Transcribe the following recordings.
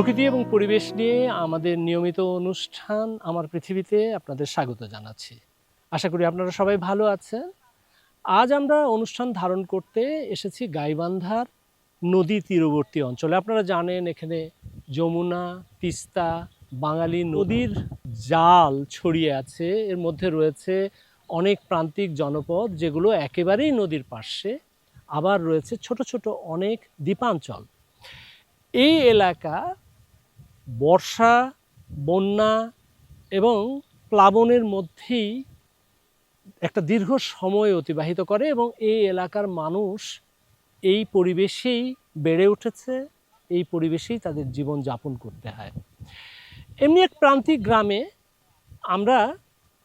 প্রকৃতি এবং পরিবেশ নিয়ে আমাদের নিয়মিত অনুষ্ঠান আমার পৃথিবীতে আপনাদের স্বাগত জানাচ্ছি। আশা করি আপনারা সবাই ভালো আছেন। আজ আমরা অনুষ্ঠান ধারণ করতে এসেছি গাইবান্ধার নদী তীরবর্তী অঞ্চলে। আপনারা জানেন এখানে যমুনা, তিস্তা, বাঙালি নদীর জাল ছড়িয়ে আছে। এর মধ্যে রয়েছে অনেক প্রান্তিক জনপদ যেগুলো একেবারেই নদীর পাশে আবার রয়েছে ছোট ছোট অনেক দ্বীপাঞ্চল। এই এলাকা বর্ষা, বন্যা এবং প্লাবনের মধ্যেই একটা দীর্ঘ সময় অতিবাহিত করে এবং এই এলাকার মানুষ এই পরিবেশেই বেড়ে উঠেছে, এই পরিবেশেই তাদের জীবন যাপন করতে হয়। এমনি এক প্রান্তিক গ্রামে আমরা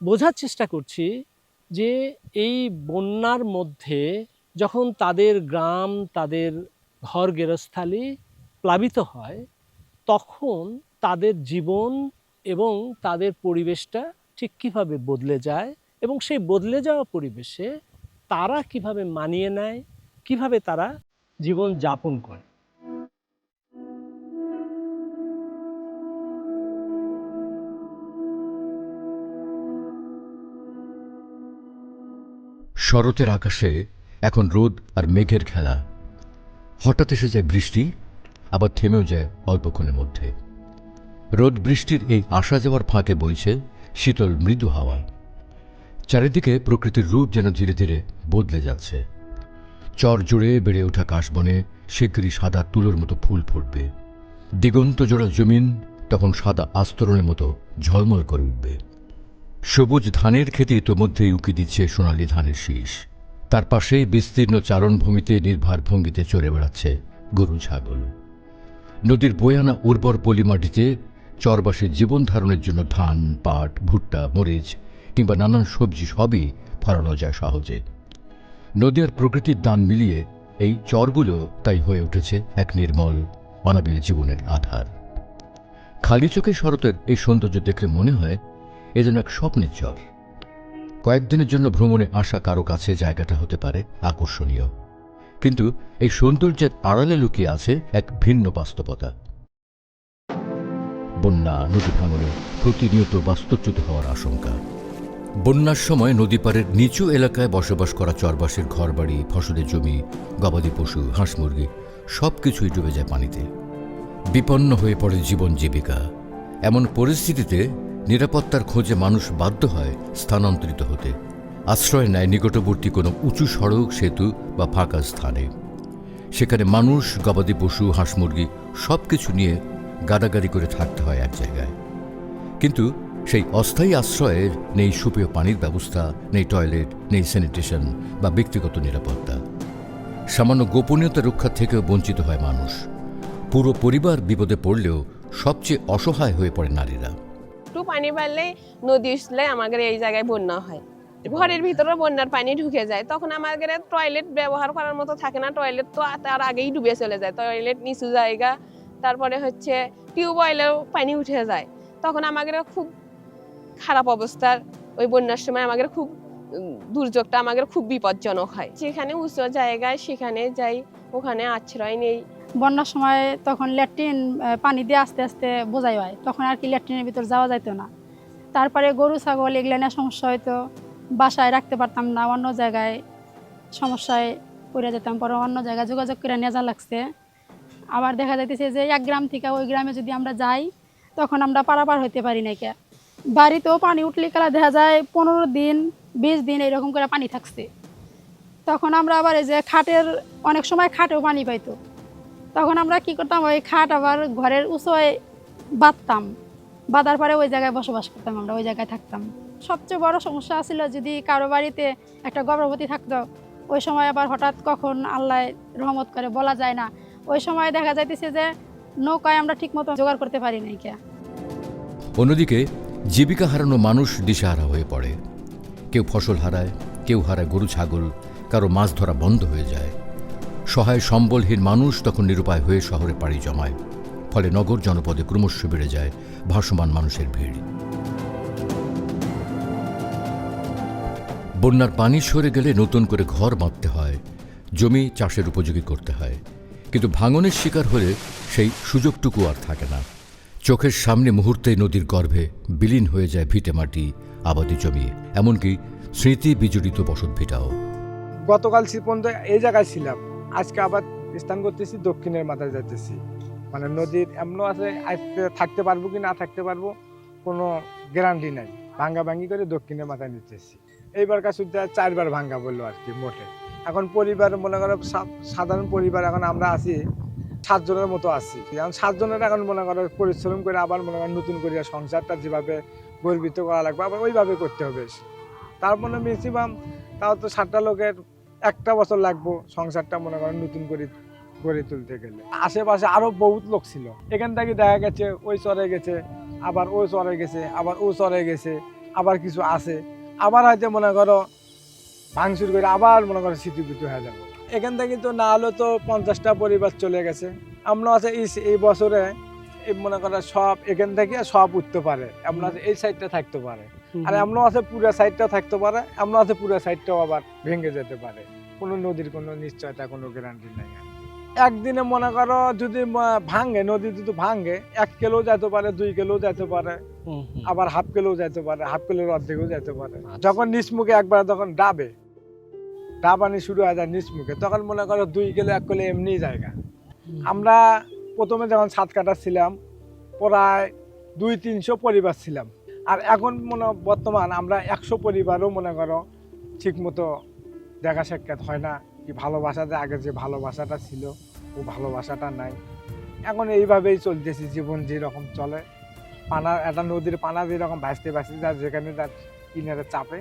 বোঝার চেষ্টা করছি যে এই বন্যার মধ্যে যখন তাদের গ্রাম, তাদের ঘর গেরস্থালি প্লাবিত হয় তখন তাদের জীবন এবং তাদের পরিবেশটা ঠিক কীভাবে বদলে যায় এবং সেই বদলে যাওয়া পরিবেশে তারা কীভাবে মানিয়ে নেয়, কীভাবে তারা জীবন যাপন করে। শরতের আকাশে এখন রোদ আর মেঘের খেলা। হঠাৎ এসে যায় বৃষ্টি আবার থেমেও যায় অল্পক্ষণের মধ্যে। রোদ বৃষ্টির এই আসা যাওয়ার ফাঁকে বইছে শীতল মৃদু হাওয়া। চারিদিকে প্রকৃতির রূপ যেন ধীরে ধীরে বদলে যাচ্ছে। চর জুড়ে বেড়ে ওঠা কাশবনে শিগগিরই সাদা তুলোর মতো ফুল ফুটবে। দিগন্ত জোড়া জমিন তখন সাদা আস্তরণের মতো ঝলমল করে উঠবে। সবুজ ধানের খেতে ইতোমধ্যেই উঁকি দিচ্ছে সোনালি ধানের শীষ। তার পাশেই বিস্তীর্ণ চারণভূমিতে নির্ভার ভঙ্গিতে চড়ে বেড়াচ্ছে গরু ছাগল। নদীর বয়ানা উর্বর পলিমাটিতে চরবাসীর জীবন ধারণের জন্য ধান, পাট, ভুট্টা, মরিচ কিংবা নানান সবজি সবই ফলানো যায় সহজে। নদী আর প্রকৃতির দান মিলিয়ে এই চরগুলো তাই হয়ে উঠেছে এক নির্মল অনাবিল জীবনের আধার। খালি চোখে শরতের এই সৌন্দর্য দেখলে মনে হয় এ যেন এক স্বপ্নের চর কয়েকদিনের জন্য ভ্রমণে আসা কারও কাছে জায়গাটা হতে পারে আকর্ষণীয়। কিন্তু এই সৌন্দর্যের আড়ালে লুকিয়ে আছে এক ভিন্ন বাস্তবতা। বন্যা, নদী ভাঙনে প্রতিনিয়ত বাস্তুচ্যুত হওয়ার আশঙ্কা। বন্যার সময় নদী পাড়ের নিচু এলাকায় বসবাস করা চরবাসের ঘরবাড়ি, ফসলের জমি, গবাদি পশু, হাঁস মুরগি সব কিছুই ডুবে যায় পানিতে। বিপন্ন হয়ে পড়ে জীবন জীবিকা। এমন পরিস্থিতিতে নিরাপত্তার খোঁজে মানুষ বাধ্য হয় স্থানান্তরিত হতে। আশ্রয় নেয় নিকটবর্তী কোনো উঁচু সড়ক, সেতু বা ফাঁকা স্থানে। সেখানে মানুষ, গবাদি পশু, হাঁস মুরগি সব কিছু নিয়ে গাদাগাদি করে থাকতে হয় এক জায়গায়। কিন্তু সেই অস্থায়ী আশ্রয়ের নেই সুপেয় পানির ব্যবস্থা, নেই টয়লেট, নেই স্যানিটেশন বা ব্যক্তিগত নিরাপত্তা। সামান্য গোপনীয়তা রক্ষা থেকেও বঞ্চিত হয় মানুষ। পুরো পরিবার বিপদে পড়লেও সবচেয়ে অসহায় হয়ে পড়ে নারীরা। একটু পানি বাড়লেই নদী উঠলে আমাদের এই জায়গায় বন্যা হয়। ঘরের ভিতরে বন্যার পানি ঢুকে যায়। তখন আমাদের টয়লেট ব্যবহার করার মতো থাকে না। টয়লেট তো তার আগেই ডুবে চলে যায়। টয়লেট নিচু জায়গা, তারপরে হচ্ছে টিউবওয়েলেও পানি উঠে যায়। তখন আমাদের খুব খারাপ অবস্থার ওই বন্যার সময় আমাদের খুব দুর্যোগটা আমাদের খুব বিপজ্জনক হয়। যেখানে উঁচু জায়গায় সেখানে যাই, ওখানে আশ্রয় নেই। বন্যার সময় তখন ল্যাট্রিন পানি দিয়ে আস্তে আস্তে বোঝাই হয়। তখন আর কি ল্যাট্রিনের ভিতর যাওয়া যাইতো না। তারপরে গরু, ছাগল এগুলো নিয়ে সমস্যা হয়তো বাসায় রাখতে পারতাম না, অন্য জায়গায় সমস্যায় পড়ে যেতাম, পরে অন্য জায়গায় যোগাযোগ করে নেওয়া লাগছে। আবার দেখা যাইতেছে যে এক গ্রাম থেকে ওই গ্রামে যদি আমরা যাই, তখন আমরা পারাপার হইতে পারি না কে। বাড়িতেও পানি উঠলে খেলা দেখা যায় পনেরো দিন, বিশ দিন এরকম করে পানি থাকছে। তখন আমরা আবার এই যে খাটের, অনেক সময় খাটেও পানি পাইতো। তখন আমরা কি করতাম, ওই খাট আবার ঘরের উঁচোয় বাঁধতাম। বাঁধার পরে ওই জায়গায় বসবাস করতাম আমরা, ওই জায়গায় থাকতাম। সবচেয়ে বড় সমস্যা ছিল যদি কারও বাড়িতে একটা গর্ভবতী থাকতো, ওই সময় আবার হঠাৎ কখন আল্লাহ রহমত করে বলা যায় না। ওই সময় দেখা যাইতেছে যে নৌকায় আমরা ঠিকমতো জোগাড় করতে পারি নাই কে। অন্যদিকে, জীবিকা হারানো মানুষ দিশাহারা হয়ে পড়ে। কেউ ফসল হারায়, কেউ হারায় গরু, ছাগল, কারও মাছ ধরা বন্ধ হয়ে যায়। সহায় সম্বলহীন মানুষ তখন নিরুপায় হয়ে শহরে পাড়ি জমায়। ফলে নগর জনপদে ক্রমশ বেড়ে যায় ভাসমান মানুষের ভিড়। বন্যার পানি সরে গেলে নতুন করে ঘর বাঁধতে হয়, জমি চাষের উপযোগী করতে হয়। কিন্তু ভাঙনের শিকার হলে সেই সুযোগটুকু আর থাকে না। চোখের সামনে মুহূর্তেই নদীর গর্ভে বিলীন হয়ে যায় ভিটে মাটি, আবাদি জমি, এমনকি স্মৃতি বিজড়িত বসত ভিটাও। গতকাল পর্যন্ত এই জায়গায় ছিলাম। আজকে আবার স্থান করতেছি, দক্ষিণের মাথায় যাইতেছি। মানে নদীর এমন আছে, আজকে থাকতে পারব কি না থাকতে পারব, কোনো গ্যারান্টি নাই। ভাঙ্গা ভাঙ্গি করে দক্ষিণের মাথায় নিতেছি। এইবার কাছে চারবার ভাঙ্গা বলল আর কি, মোটে। এখন পরিবার, মনে করো সাধারণ পরিবার, এখন আমরা আছি, সাতজনের মতো আছি। এখন সাতজনের এখন মনে করো পরিশ্রম করে আবার মনে করো নতুন করে সংসারটা যেভাবে গর্বিত করা লাগবে, আবার ওইভাবে করতে হবে তার মানে ম্যাক্সিমাম তাও তো সাতটা লোকের একটা বছর লাগবো সংসারটা মনে করেন নতুন করে, গড়ে তুলতে গেলে। আশেপাশে আরও বহুত লোক ছিল। এখান থেকে দেখা গেছে, ওই চরে গেছে, আবার ওই চরে গেছে, আবার ও চরে গেছে, আবার কিছু আছে। আবার হয়তো মনে করো ভাঙচুর করে আবার মনে করো স্মৃতিপুতি হয়ে যাব। এখান থেকে তো না হলেও তো পঞ্চাশটা পরিবার চলে গেছে। আমরা আছে এই এই বছরে মনে করো সব এখান থেকে সব উঠতে পারে। আমরা আছে এই সাইডটা থাকতে পারে। আর এমন আছে পুরো সাইডটা থাকতে পারে। এমন আছে পুরো সাইডটাও আবার ভেঙে যেতে পারে। কোনো নদীর কোনো নিশ্চয়তা কোনো গ্যারান্টি নাই। একদিনে মনে করো যদি ভাঙে নদী যদি ভাঙে এক কিলো যেতে পারে দুই কিলো যেতে পারে। আবার হাফ কিলো যেতে পারে হাফ কিলোর অর্ধেকও যেতে পারে। যখন নিচ মুখে একবার যখন ডাবে ডাবানি শুরু হয়ে যায় নিচ মুখে তখন মনে করো দুই কিলো এক কিলো এমনি জায়গা। আমরা প্রথমে যখন সাত কাটা ছিলাম প্রায় দুই তিনশো পরিবার ছিলাম। আর এখন মনে বর্তমান আমরা একশো পরিবারও মনে করো ঠিক মতো দেখা সাক্ষাৎ হয় না। কি ভালোবাসাতে আগে যে ভালোবাসাটা ছিল, ও ভালোবাসাটা নাই। এখন এইভাবেই চলতেছি জীবন যেরকম চলে। পানা, একটা নদীর পানা যেরকম ভাসতে ভাসতে যা যেখানে তার কিনারে চাপে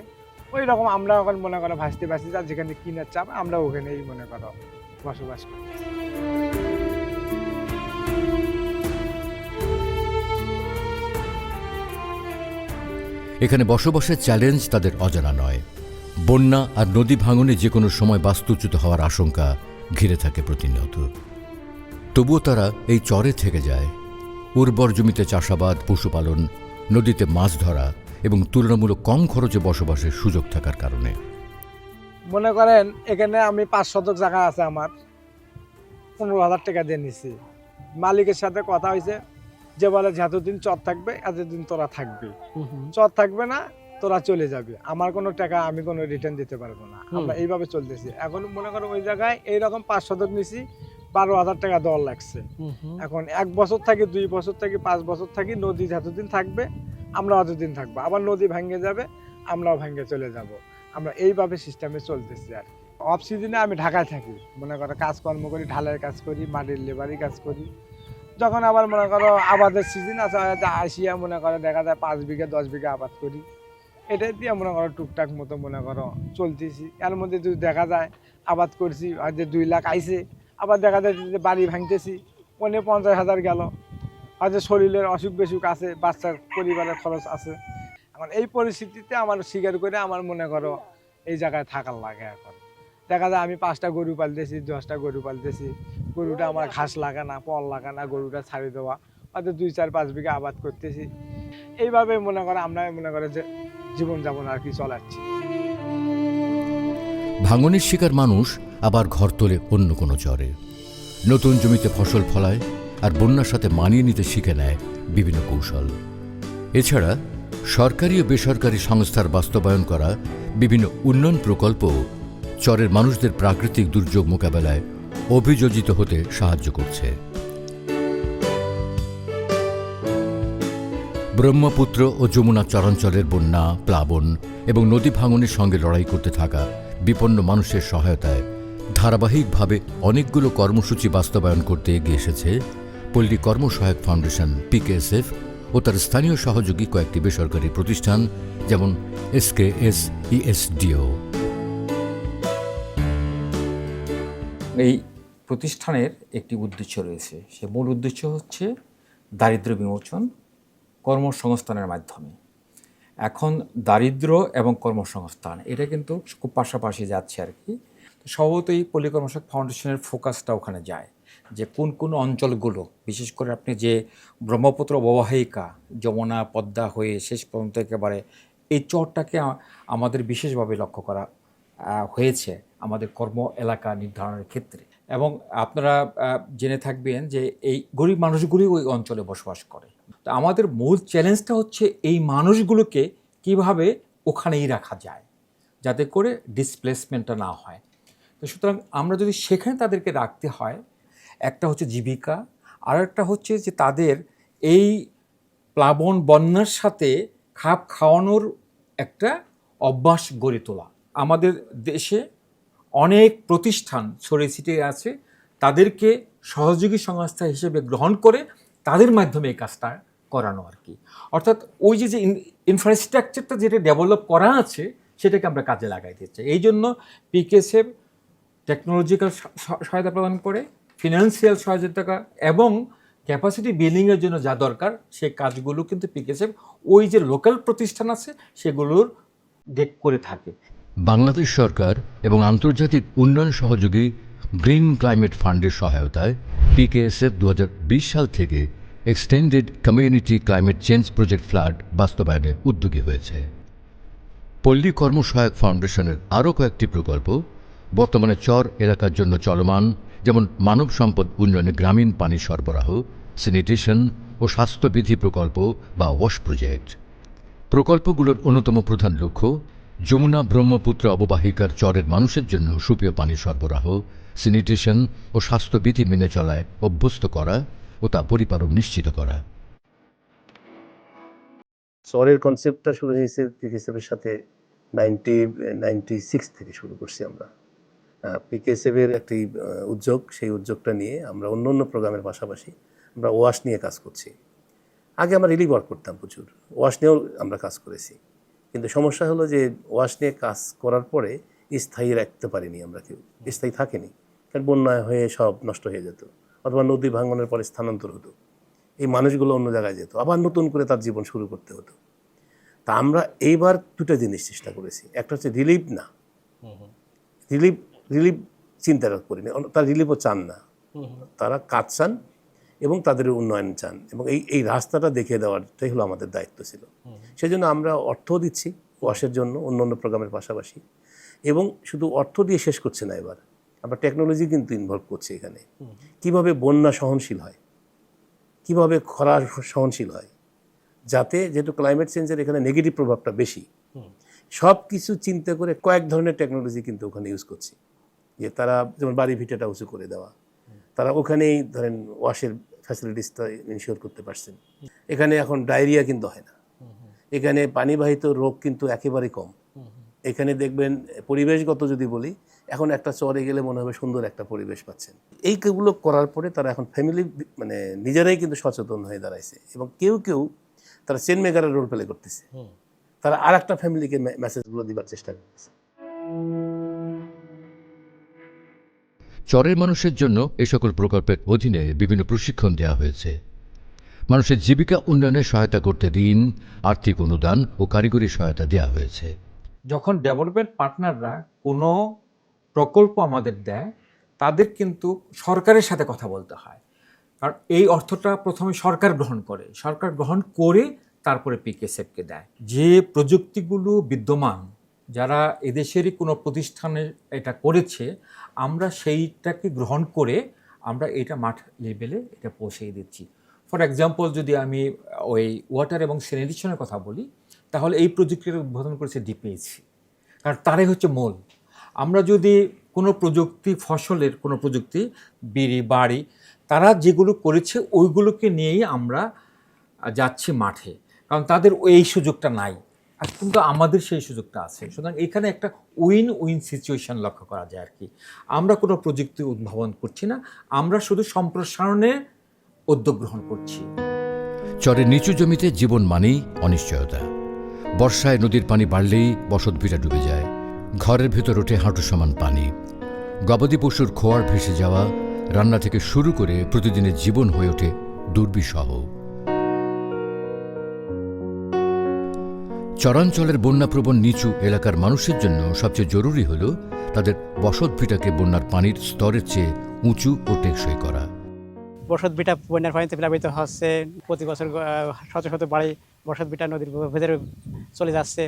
ওই রকম আমরা এখন মনে করো ভাসতে ভাসতে যা যেখানে কিনার চাপে, আমরা ওখানেই মনে করো বসবাস করি। এখানে বসবাসের চ্যালেঞ্জ তাদের অজানা নয়। বন্যা আর নদী ভাঙনে যে কোনো সময় বাস্তুচ্যুত হওয়ার আশঙ্কা ঘিরে থাকে প্রতিনিয়ত। তবুও তারা এই চরে থেকে যায়। উর্বর জমিতে চাষাবাদ পশুপালন নদীতে মাছ ধরা এবং তুলনামূলক কম খরচে বসবাসের সুযোগ থাকার কারণে। মনে করেন এখানে আমি পাঁচ শতক জায়গা আছে আমার। পনেরো হাজার টাকা দিয়ে নিছি। মালিকের সাথে কথা হয়েছে যে বলে যতদিন চর থাকবে এতদিন তোরা থাকবি। হুম, হুম। চর থাকবে না তোরা চলে যাবে। আমার কোনো টাকা আমি কোনো রিটার্ন দিতে পারব না। আমরা এইভাবে চলতেছি। এখন মনে করো ওই জায়গায় এইরকম পাঁচ শতক নিছি বারো হাজার টাকা দেওয়ার লাগছে। এখন এক বছর থাকি দুই বছর থাকি পাঁচ বছর থাকি নদী যতদিন থাকবে আমরা অতদিন থাকব। আবার নদী ভেঙে যাবে আমরাও ভেঙে চলে যাব। আমরা এইভাবে সিস্টেমে চলতেছি আর অফ সিজনে আমি ঢাকায় থাকি। মনে করো কাজকর্ম করি ঢালাইয়ের কাজ করি মাটির লেবারি কাজ করি। যখন আবার মনে করো আবাদের সিজন আছে আসিয়া মনে করো দেখা যায় পাঁচ বিঘা দশ বিঘা আবাদ করি। এটাই দিয়ে মনে করো টুকটাক মতো মনে করো চলতেছি। এর মধ্যে যদি দেখা যায়, আবাদ করছি, হয়তো দুই লাখ আইছে। আবার দেখা যায় যে বাড়ি ভাঙতেছি পনেরো পঞ্চাশ হাজার গেল। হয়তো শরীরের অসুখ বিসুখ আছে, বাচ্চার পরিবারের খরচ আছে। এখন এই পরিস্থিতিতে আমার স্বীকার করে আমার মনে করো এই জায়গায় থাকার লাগে এখন। দেখা যায় আমি পাঁচটা গরু পালতেছি, দশটা গরু পালতেছি। গরুটা আমার ঘাস লাগে না, পল লাগে না, গরুটা ছাড়ি দেওয়া। হয়তো দুই, চার, পাঁচ বিঘা আবাদ করতেছি। এইভাবে মনে করো আমরা মনে করো যে জীবনযাপন আর কি চলাচ্ছি। ভাঙনের শিকার মানুষ আবার ঘর তোলে অন্য কোনো চরে নতুন জমিতে ফসল ফলায় আর বন্যার সাথে মানিয়ে নিতে শিখে নেয় বিভিন্ন কৌশল। এছাড়া সরকারি ও বেসরকারি সংস্থার বাস্তবায়ন করা বিভিন্ন উন্নয়ন প্রকল্প চরের মানুষদের প্রাকৃতিক দুর্যোগ মোকাবেলায় অভিযোজিত হতে সাহায্য করছে। ব্রহ্মপুত্র ও যমুনা চরাঞ্চলের বন্যা, প্লাবন এবং নদী ভাঙনের সঙ্গে লড়াই করতে থাকা বিপন্ন মানুষের সহায়তায় ধারাবাহিকভাবে অনেকগুলো কর্মসূচি বাস্তবায়ন করতে এগিয়ে এসেছে পল্লী কর্মসহায়ক ফাউন্ডেশন, পিকেএসএফ ও তার স্থানীয় সহযোগী কয়েকটি বেসরকারি প্রতিষ্ঠান যেমন এসকেএস ইএসডিও এই প্রতিষ্ঠানের একটি উদ্দেশ্য রয়েছে। সে মূল উদ্দেশ্য হচ্ছে দারিদ্র বিমোচন কর্মসংস্থানের মাধ্যমে। এখন দারিদ্র এবং কর্মসংস্থান, এটা কিন্তু খুব পাশাপাশি যাচ্ছে আর কি। তো স্বভাবত এই পল্লিকর্মশাক ফাউন্ডেশনের ফোকাসটা ওখানে যায় যে কোন কোন অঞ্চলগুলো, বিশেষ করে আপনি যে ব্রহ্মপুত্র অববাহিকা, যমুনা, পদ্মা হয়ে শেষ পর্যন্ত একেবারে এই চরটাকে আমাদের বিশেষভাবে লক্ষ্য করা হয়েছে আমাদের কর্ম এলাকা নির্ধারণের ক্ষেত্রে। এবং আপনারা জেনে থাকবেন যে এই গরিব মানুষগুলি ওই অঞ্চলে বসবাস করে। তো আমাদের মূল চ্যালেঞ্জটা হচ্ছে এই মানুষগুলোকে কীভাবে ওখানেই রাখা যায়, যাতে করে ডিসপ্লেসমেন্টটা না হয়। তো সুতরাং আমরা যদি সেখানে তাদেরকে রাখতে হয়, একটা হচ্ছে জীবিকা, আর একটা হচ্ছে যে তাদের এই প্লাবন বন্যার সাথে খাপ খাওয়ানোর একটা অভ্যাস গড়ে তোলা। আমাদের দেশে অনেক প্রতিষ্ঠান ছড়িয়ে ছিটিয়ে আছে, তাদেরকে সহযোগী সংস্থা হিসেবে গ্রহণ করে তাদের মাধ্যমে এই কাজটা করানো আর কি। অর্থাৎ ওই যে যে ইনফ্রাস্ট্রাকচারটা যেটা ডেভেলপ করা আছে, সেটাকে আমরা কাজে লাগাই দিচ্ছি। এই জন্য পিকেসেফ টেকনোলজিক্যাল সহায়তা প্রদান করে ফিনান্সিয়াল সহায়তা এবং ক্যাপাসিটি বিল্ডিংয়ের জন্য যা দরকার সেই কাজগুলো কিন্তু পিকেসেফ ওই যে লোকাল প্রতিষ্ঠান আছে, সেগুলোর দেখ করে থাকে। বাংলাদেশ সরকার এবং আন্তর্জাতিক উন্নয়ন সহযোগী গ্রিন ক্লাইমেট ফান্ডের সহায়তায় পিকেএসএফ দু হাজার বিশ সাল থেকে extended community climate change project flood বাস্তবায়নে উদ্যোগী হয়েছে। পল্লী কর্মসহায়ক ফাউন্ডেশনের আরও কয়েকটি প্রকল্প বর্তমানে চর এলাকার জন্য চলমান, যেমন মানব সম্পদ উন্নয়নে গ্রামীণ পানি সরবরাহ, স্যানিটেশন ও স্বাস্থ্যবিধি প্রকল্প বা ওয়াশ প্রজেক্ট। প্রকল্পগুলোর অন্যতম প্রধান লক্ষ্য যমুনা ব্রহ্মপুত্র অববাহিকার চরের মানুষের জন্য সুপেয় পানি সরবরাহ, স্যানিটেশন ও স্বাস্থ্যবিধি মেনে চলায় অভ্যস্ত করা ও তা পরিপালন নিশ্চিত করা। চরের কনসেপ্টটা শুরু হয়েছে পিকেএসএফের সাথে নাইনটি নাইনটি সিক্স থেকে শুরু করছি আমরা। পিকেএসএফের একটি উদ্যোগ, সেই উদ্যোগটা নিয়ে আমরা অন্য অন্য প্রোগ্রামের পাশাপাশি আমরা ওয়াশ নিয়ে কাজ করছি। আগে আমরা রিলিভ ওয়ার্ক করতাম প্রচুর। ওয়াশ নিয়েও আমরা কাজ করেছি। কিন্তু সমস্যা হলো যে ওয়াশ নিয়ে কাজ করার পরে স্থায়ী রাখতে পারিনি আমরা কেউ স্থায়ী থাকেনি। কারণ বন্যা হয়ে সব নষ্ট হয়ে যেত অথবা নদী ভাঙনের পরে স্থানান্তর হতো এই মানুষগুলো অন্য জায়গায় যেত আবার নতুন করে তার জীবন শুরু করতে হতো। তা আমরা এইবার দুটো জিনিস চেষ্টা করেছি একটা হচ্ছে রিলিফ না। রিলিফ রিলিফ চিন্তা করিনি তার রিলিফও চান না। তারা কাজ চান এবং তাদের উন্নয়ন চান এবং এই এই রাস্তাটা দেখিয়ে দেওয়াটাই হলো আমাদের দায়িত্ব ছিল। সেই জন্য আমরা অর্থ দিচ্ছি ওয়াশের জন্য অন্য অন্য প্রোগ্রামের পাশাপাশি। এবং শুধু অর্থ দিয়ে শেষ করছে না এবার। আমরা টেকনোলজি কিন্তু ইনভলভ করছি এখানে। কীভাবে বন্যা সহনশীল হয়? কীভাবে খরা সহনশীল হয়? যাতে যেহেতু ক্লাইমেট চেঞ্জের এখানে নেগেটিভ প্রভাবটা বেশি। সব কিছু চিন্তা করে কয়েক ধরনের টেকনোলজি কিন্তু ওখানে ইউজ করছি। যে তারা যেমন বাড়ি ভিটাটা উঁচু করে দেওয়া। তারা ওখানেই ধরেন ওয়াশের ফ্যাসিলিটিসটা ইনশিওর করতে পারছেন। এখানে এখন ডায়রিয়া কিন্তু হয় না। এখানে পানিবাহিত রোগ কিন্তু একেবারে কম। এখানে দেখবেন পরিবেশগত যদি বলি এখন একটা চরে গেলে মনে হবে সুন্দর একটা পরিবেশ পাচ্ছেন। এইগুলো করার পরে তারা এখন ফ্যামিলি মানে নিজেরাই কিন্তু সচেতন হয়ে দাঁড়াইছে এবং কেউ কেউ তারা চেন মেকারের রোল প্লে করতেছে। তারা আর একটা ফ্যামিলিকে মেসেজগুলো দিবার চেষ্টা করতেছে। চরের মানুষের জন্য এ সকল প্রকল্পের অধীনে বিভিন্ন প্রশিক্ষণ দেওয়া হয়েছে। মানুষের জীবিকা উন্নয়নে সহায়তা করতে ঋণ, আর্থিক অনুদান ও কারিগরি সহায়তা দেওয়া হয়েছে। যখন ডেভেলপমেন্ট পার্টনাররা কোনো প্রকল্প আমাদের দেয়, তাদের কিন্তু সরকারের সাথে কথা বলতে হয়। কারণ এই অর্থটা প্রথমে সরকার গ্রহণ করে। সরকার গ্রহণ করে তারপরে পিকেসেফকে দেয়। যে প্রযুক্তিগুলো বিদ্যমান যারা এদেশেরই কোনো প্রতিষ্ঠানে এটা করেছে, আমরা সেইটাকে গ্রহণ করে আমরা এটা মাঠ লেভেলে এটা পৌঁছে দিচ্ছি। ফর এক্সাম্পল যদি আমি ওই ওয়াটার এবং স্যানিটেশনের কথা বলি, তাহলে এই প্রযুক্তির উদ্বোধন করেছে ডিপিএসি কারণ তারাই হচ্ছে মূল। আমরা যদি কোনো প্রযুক্তি, ফসলের কোনো প্রযুক্তি, বিড়ি, বাড়ি, তারা যেগুলো করেছে, ওইগুলোকে নিয়েই আমরা যাচ্ছি মাঠে। কারণ তাদের এই সুযোগটা নাই। কিন্তু আমাদের সেই সুযোগটা আছে। সুতরাং এখানে একটা উইন উইন সিচুয়েশন লক্ষ্য করা যায় আর কি আমরা কোনো প্রযুক্তি উদ্ভাবন করছি না, আমরা শুধু সম্প্রসারণে উদ্যোগ গ্রহণ করছি। চরের নিচু জমিতে জীবন মানেই অনিশ্চয়তা। বর্ষায় নদীর পানি বাড়লেই বসত বসতভিটা ডুবে যায়। ঘরের ভেতর ওঠে হাঁটু সমান পানি। গবাদি পশুর খোয়ার ভেসে যাওয়া রান্না থেকে শুরু করে প্রতিদিনের জীবন হয়ে ওঠে দুর্বিসহ চরাঞ্চলের বন্যাপ্রবণ নিচু এলাকার মানুষের জন্য সবচেয়ে জরুরি হল তাদের বসতভিটাকে বন্যার পানির স্তরের চেয়ে উঁচু ও টেকসই করা। বসত বিটা বন্যার পানিতে প্লাবিত হচ্ছে, প্রতি বছর শত শত বাড়ি বসত বিটা নদীর ভেতরে চলে যাচ্ছে।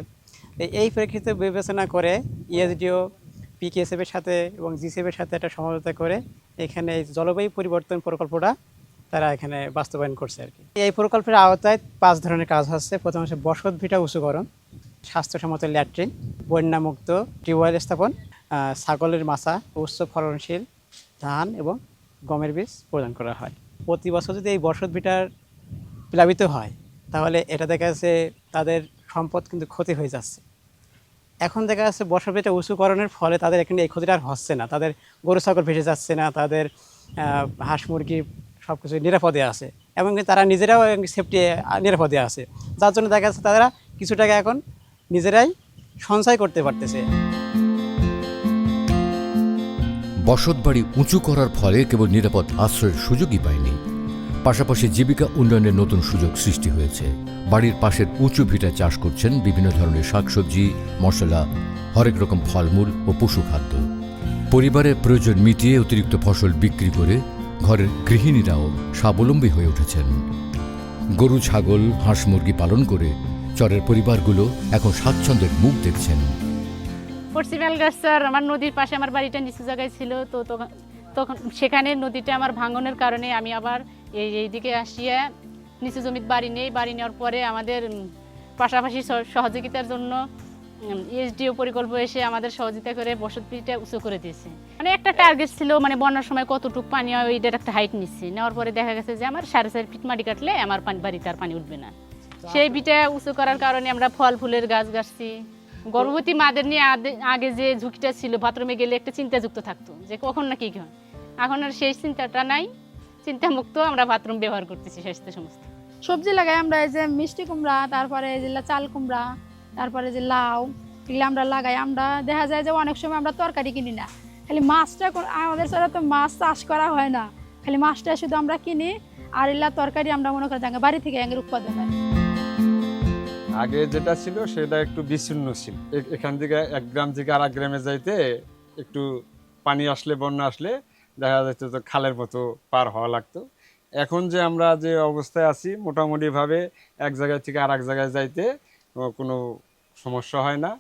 এই প্রেক্ষিতে বিবেচনা করে ইএসডিও পিকেএসএফ এর সাথে এবং জিসিএফ এর সাথে একটা সমঝোতা করে এখানে জলবায়ু পরিবর্তন প্রকল্পটা তারা এখানে বাস্তবায়ন করছে আর কি। এই প্রকল্পের আওতায় পাঁচ ধরনের কাজ হচ্ছে প্রথম হচ্ছে বসত ভিটা উঁচুকরণ স্বাস্থ্যসম্মত ল্যাট্রিন, বন্যামুক্ত টিউবওয়েল স্থাপন ছাগলের মাছা, উচ্চ ফলনশীল ধান এবং গমের বীজ প্রদান করা হয়। প্রতি বছর যদি এই বসত ভিটার প্লাবিত হয়, তাহলে এটা দেখা যাচ্ছে তাদের সম্পদ কিন্তু ক্ষতি হয়ে যাচ্ছে। এখন দেখা যাচ্ছে বসত ভিটা উঁচুকরণের ফলে তাদের এখানে এই ক্ষতিটা আর হচ্ছে না। তাদের গরু, ছাগল ভেসে যাচ্ছে না। তাদের হাঁস, মুরগি সব কিছু নিরাপদে আছে। এবং তারা নিজেরাও সেফটি নিরাপদে আছে। যার জন্য দেখা যাচ্ছে তারা কিছু টাকা এখন নিজেরাই সঞ্চয় করতে পারতেছে। বসতবাড়ি উঁচু করার ফলে কেবল নিরাপদ আশ্রয়ের সুযোগই পায়নি। পাশাপাশি জীবিকা উন্নয়নের নতুন সুযোগ সৃষ্টি হয়েছে। বাড়ির পাশের উঁচু ভিটা চাষ করছেন বিভিন্ন ধরনের শাকসবজি, মশলা, হরেক রকম ফলমূল ও পশু খাদ্য। পরিবারের প্রয়োজন মিটিয়ে অতিরিক্ত ফসল বিক্রি করে ঘরের গৃহিণীরাও স্বাবলম্বী হয়ে উঠেছেন। গরু, ছাগল, হাঁস, মুরগি পালন করে চরের পরিবারগুলো এখন স্বাচ্ছন্দ্যের মুখ দেখছেন। পশ্চিম এলগাছার আমার নদীর পাশে আমার বাড়িটা নিচু জায়গায় ছিল, তো তখন সেখানে নদীটা আমার ভাঙনের কারণে আমি আবার এই এইদিকে আসিয়া নিচু জমির বাড়ি নেই। বাড়ি নেওয়ার পরে আমাদের পাশাপাশি সহ- সহযোগিতার জন্য ইএসডিও প্রকল্প এসে আমাদের সহযোগিতা করে বসতভিটা উঁচু করে দিয়েছে। মানে একটা টার্গেট ছিল মানে বন্যার সময় কতটুকু পানি হয় ওইটার একটা হাইট নিচ্ছে। নেওয়ার পরে দেখা গেছে যে আমার সাড়ে চার ফিট মাটি কাটলে আমার পানি, বাড়িতে আর পানি উঠবে না। সেই বিটা উঁচু করার কারণে আমরা ফল, ফুলের গাছ গাছছি। গর্ভবতী মাদের নিয়ে আগে যে ঝুঁকিটা ছিল, বাথরুমে গেলে একটা চিন্তাযুক্ত থাকতো, যে কখন না কি হয়। এখন আর সেই চিন্তাটা নাই, চিন্তামুক্ত আমরা বাথরুম ব্যবহার করতেছি স্বাস্থ্য সমস্ত। সবজি লাগাই আমরা, এই যে মিষ্টি কুমড়া, তারপরে এই যে চাল কুমড়া তারপরে যে লাউ, এগুলো আমরা লাগাই। আমরা দেখা যায় যে অনেক সময় আমরা তরকারি কিনি না। খালি মাছটা আমাদের ছাড়া তো মাছ চাষ করা হয় না। খালি মাছটা শুধু আমরা কিনি, আর এলা তরকারি আমরা মনে করি যে বাড়ি থেকে এর উৎপাদন হয় আগে যেটা ছিল সেটা একটু বিচ্ছিন্ন ছিল। এখান থেকে এক গ্রাম থেকে আর এক গ্রামে যাইতে একটু পানি আসলে, বন্যা আসলে দেখা যেত তো খালের মতো পার হওয়া লাগতো। এখন যে আমরা যে অবস্থায় আছি, মোটামুটিভাবে এক জায়গা থেকে আর এক জায়গায় যাইতে কোনো সমস্যা হয় না।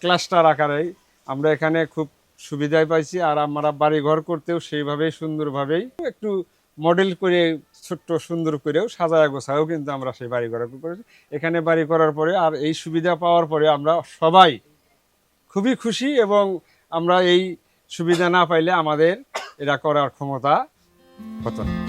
ক্লাস্টার আকারেই আমরা এখানে খুব সুবিধাই পাইছি আর আমরা বাড়ি ঘর করতেও সেইভাবেই সুন্দরভাবেই একটু মডেল করে, ছোট্ট সুন্দর করেও সাজায় গোছায়ও কিন্তু আমরা সেই বাড়ি ঘর করেছি। এখানে বাড়ি করার পরে আর এই সুবিধা পাওয়ার পরে আমরা সবাই খুবই খুশি এবং আমরা এই সুবিধা না পাইলে আমাদের এটা করার ক্ষমতা হতো না।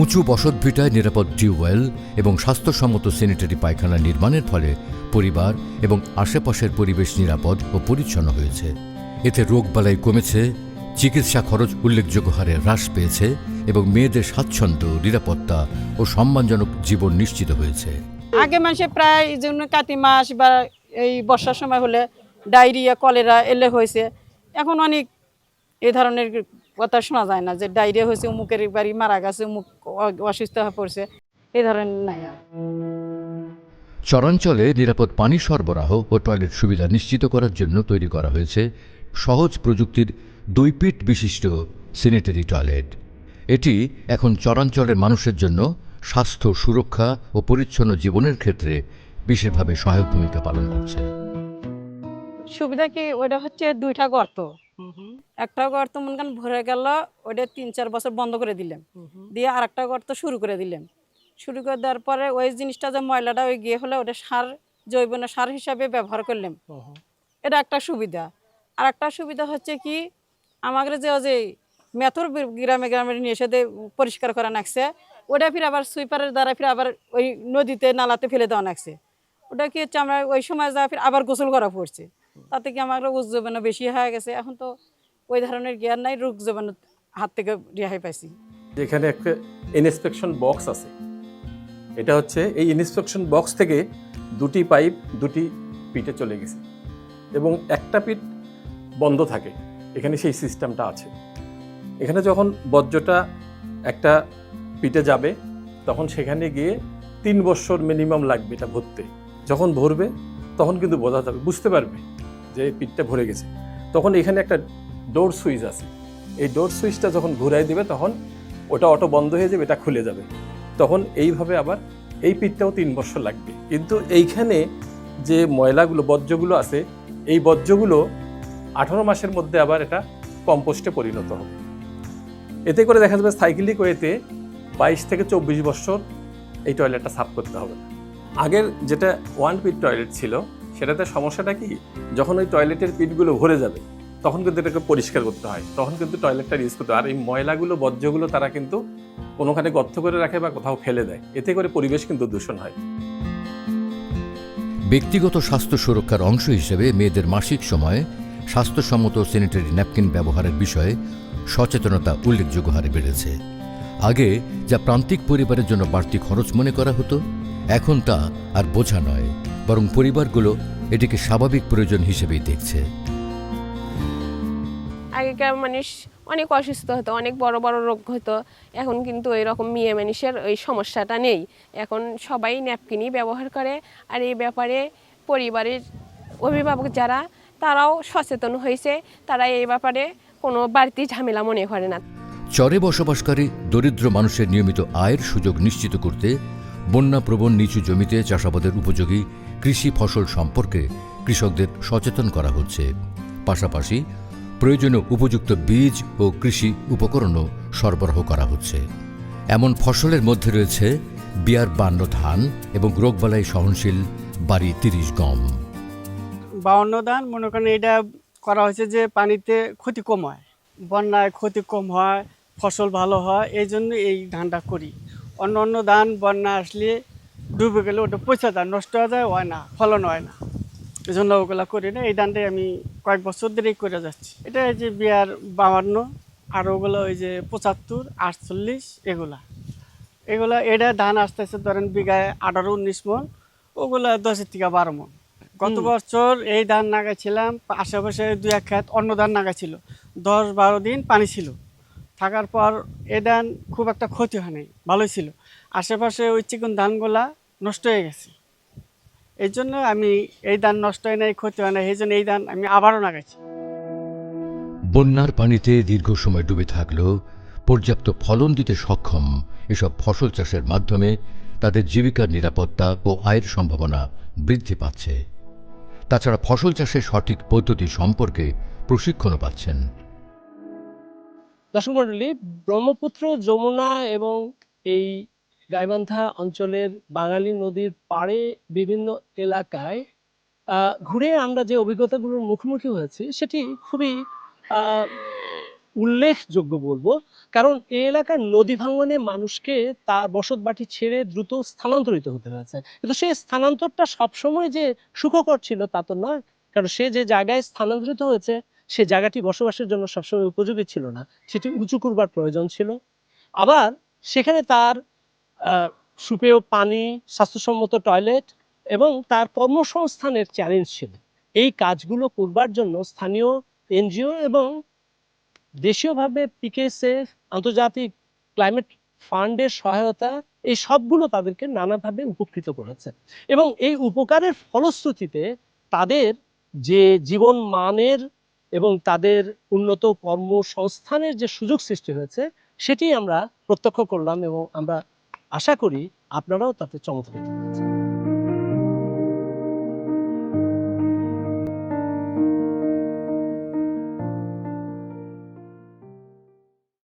উঁচু বসতভিটায় নিরাপদ টিউবওয়েল এবং স্বাস্থ্যসম্মত স্যানিটারি পায়খানা নির্মাণের ফলে পরিবার এবং আশেপাশের পরিবেশ নিরাপদ ও পরিচ্ছন্ন হয়েছে। এতে রোগবালাই কমেছে, চিকিৎসা খরচ উল্লেখযোগ্য হারে হ্রাস পেয়েছে এবং মেয়েদের স্বাচ্ছন্দ্য, নিরাপত্তা ও সম্মানজনক জীবন নিশ্চিত হয়েছে। আগে মানুষে প্রায় জন্য কাতি মাস বা এই বর্ষার সময় হলে ডায়রিয়া, কলেরা এলে হয়েছে। এখন অনেক এ ধরনের কথা শোনা যায় না যে ডায়রিয়া হয়েছে অমুকের বাড়ি মারা গেছে অমুক অ- অসুস্থ হয়ে পড়ছে এই ধরনের নাই চরাঞ্চলে নিরাপদ পানি সরবরাহ ও টয়লেট সুবিধা নিশ্চিত করার জন্য তৈরি করা হয়েছে সহজ প্রযুক্তির দুই পিট বিশিষ্ট স্যানিটারি টয়লেট। এটি এখন চরাঞ্চলের মানুষের জন্য স্বাস্থ্য সুরক্ষা ও পরিচ্ছন্ন জীবনের ক্ষেত্রে বিশেষভাবে সহায়ক ভূমিকা পালন করছে। সুবিধা কি? ওইটা হচ্ছে দুইটা গর্ত। একটা গর্ত মনে করেন ভরে গেল, ওইটা তিন চার বছর বন্ধ করে দিলাম দিয়ে আর একটা গর্ত শুরু করে দিলাম শুরু করে দেওয়ার পরে ওই জিনিসটা যে ময়লাটা ওই গিয়ে হলে, ওটা সার জৈব সার হিসাবে ব্যবহার করলাম এটা একটা সুবিধা। আর একটা সুবিধা হচ্ছে কি আমাদের যে ওই যে মেথর গ্রামে গ্রামে নিয়ে এসে পরিষ্কার করা নাকছে, ওটা ফির আবার সুইপারের দ্বারা ফির আবার ওই নদীতে, নালাতে ফেলে দেওয়া নাকছে। ওটা কি হচ্ছে, আমরা ওই সময় যা ফির আবার গোসল করা পড়ছে। তাতে কি আমার রোগ জীবাণু বেশি হয়ে গেছে? এখন তো ওই ধরনের জ্ঞান নাই, রোগ জীবাণু হাত থেকে রেহাই পাইছি। এখানে একটা ইনস্পেকশন বক্স আছে। এটা হচ্ছে এই ইনস্পেকশন বক্স থেকে দুটি পাইপ, দুটি পিটে চলে গেছে এবং একটা পিট বন্ধ থাকে। এখানে সেই সিস্টেমটা আছে। এখানে যখন বর্জ্যটা একটা পিটে যাবে, তখন সেখানে গিয়ে তিন বছর মিনিমাম লাগবে এটা ভরতে। যখন ভরবে, তখন কিন্তু বোঝা যাবে, বুঝতে পারবে। যে পিঠটা ভরে গেছে। তখন এখানে একটা ডোর সুইচ আছে। এই ডোর সুইচটা যখন ঘুরাই দিবে, তখন ওটা অটো বন্ধ হয়ে যাবে, এটা খুলে যাবে। তখন এইভাবে আবার এই পিঠটাও তিন বছর লাগবে। কিন্তু এইখানে যে ময়লাগুলো, বর্জ্যগুলো আছে, এই বর্জ্যগুলো আঠারো মাসের মধ্যে আবার এটা কম্পোস্টে পরিণত হবে। এতে করে দেখা যাবে সাইকেলিক ওয়েতে বাইশ থেকে চব্বিশ বছর এই টয়লেটটা সাফ করতে হবে। আগের যেটা ওয়ান পিট টয়লেট ছিল সেটাতে সমস্যাটা কি? যখন ওই টয়লেটের পিটগুলো ভরে যাবে, তখন কিন্তু এটাকে পরিষ্কার করতে হয়। তখন কিন্তু টয়লেটটা ইউজ করতে হয়। আর এই ময়লাগুলো, বর্জ্যগুলো তারা কিন্তু কোনোখানে গর্ত করে রাখে বা কোথাও ফেলে দেয়। এতে করে পরিবেশ কিন্তু দূষণ হয়। ব্যক্তিগত স্বাস্থ্য সুরক্ষার অংশ হিসেবে মেয়েদের মাসিক সময়ে স্বাস্থ্যসম্মত স্যানিটারি ন্যাপকিন ব্যবহারের বিষয়ে সচেতনতা উল্লেখযোগ্য হারে বেড়েছে। আগে যা প্রান্তিক পরিবারের জন্য বাড়তি খরচ মনে করা হতো এখন তা আর বোঝা নয় বরং পরিবারগুলো এটিকে স্বাভাবিক প্রয়োজন হিসেবেই দেখছে। আগেকার মানুষ অনেক অসুস্থ হতো অনেক বড় বড় রোগ হতো। এখন কিন্তু ওই রকম মেয়ে মানুষের ওই সমস্যাটা নেই। এখন সবাই ন্যাপকিনই ব্যবহার করে আর এই ব্যাপারে পরিবারের অভিভাবক যারা তারাও সচেতন হয়েছে। তারা এই ব্যাপারে কোনো বাড়তি ঝামেলা মনে করে না। চরে বসবাসকারী দরিদ্র মানুষের নিয়মিত আয়ের সুযোগ নিশ্চিত করতে বন্যাপ্রবণ নিচু জমিতে চাষাবাদের উপযোগী কৃষি ফসল সম্পর্কে কৃষকদের সচেতন করা হচ্ছে। পাশাপাশি প্রয়োজনীয় উপযুক্ত বীজ ও কৃষি উপকরণও সরবরাহ করা হচ্ছে। এমন ফসলের মধ্যে রয়েছে বিয়ার বান্ন ধান এবং রোগবালাই সহনশীল বাড়ি তিরিশ গম। বাউন্ন ধান, মনে করেন এটা করা হয়েছে যে পানিতে ক্ষতি কম হয়, বন্যায় ক্ষতি কম হয়, ফসল ভালো হয়, এই জন্য এই ধানটা করি। অন্য অন্য ধান বন্যা আসলে ডুবে গেলে ওটা পয়সা ধান নষ্ট হয়ে যায় হয় না ফলন হয় না। এই জন্য ওগুলো করি না এই ধানটাই আমি কয়েক বছর ধরেই করে যাচ্ছি। এটা এই যে বিয়ার বাহান্ন আর ওগুলো ওই যে পঁচাত্তর আটচল্লিশ এগুলা। এগুলা এটা ধান আসতে আসতে ধরেন বিঘায় আঠারো উনিশ মন ওগুলো দশের থেকে বারো মন। গত বছর এই ধান নাগাইছিলাম আশেপাশে দুই এক খেত অন্য ধান নাগাইছিল দশ বারো দিন পানি ছিল। থাকার পর এই ধান খুব একটা ক্ষতি হয়নি, ভালোই ছিল। আশেপাশে ওই চিকন ধানগুলা নষ্ট হয়ে গেছে। এই জন্য আমি এই ধান নষ্ট হয় নাই, ক্ষতি হয় না এই জন্য এই ধান আমি আবারও লাগাইছি। বন্যার পানিতে দীর্ঘ সময় ডুবে থাকলেও পর্যাপ্ত ফলন দিতে সক্ষম এসব ফসল চাষের মাধ্যমে তাদের জীবিকার নিরাপত্তা ও আয়ের সম্ভাবনা বৃদ্ধি পাচ্ছে। তাছাড়া ফসল চাষের সঠিক পদ্ধতি সম্পর্কে প্রশিক্ষণও পাচ্ছেন। দর্শক মন্ডলী ব্রহ্মপুত্র, যমুনা এবং এই গাইবান্ধা অঞ্চলের বাঙালি নদীর পাড়ে বিভিন্ন এলাকায় ঘুরে আমরা যে অভিজ্ঞতাগুলোর মুখোমুখি হয়েছি, সেটি খুবই উল্লেখযোগ্য বলব। কারণ এই এলাকার নদী ভাঙনে মানুষকে তার বসত বাটি ছেড়ে দ্রুত স্থানান্তরিত হতে হয়েছে। কিন্তু সেই স্থানান্তরটা সবসময় যে সুখকর ছিল তা তো নয়, কারণ সে যে জায়গায় স্থানান্তরিত হয়েছে সে জায়গাটি বসবাসের জন্য সবসময় উপযোগী ছিল না। সেটি উঁচু করবার প্রয়োজন ছিল। আবার সেখানে তার সুপেয় পানি, স্বাস্থ্যসম্মত টয়লেট এবং তার কর্মসংস্থানের চ্যালেঞ্জ ছিল। এই কাজগুলো করবার জন্য স্থানীয় এনজিও এবং দেশীয়ভাবে পিকেসের আন্তর্জাতিক ক্লাইমেট ফান্ডের সহায়তা, এই সবগুলো তাদেরকে নানাভাবে উপকৃত করেছে। এবং এই উপকারের ফলশ্রুতিতে তাদের যে জীবন মানের এবং তাদের উন্নত কর্মসংস্থানের যে সুযোগ সৃষ্টি হয়েছে, সেটি আমরা প্রত্যক্ষ করলাম এবং আমরা আশা করি আপনারাও তাতে চমৎকৃত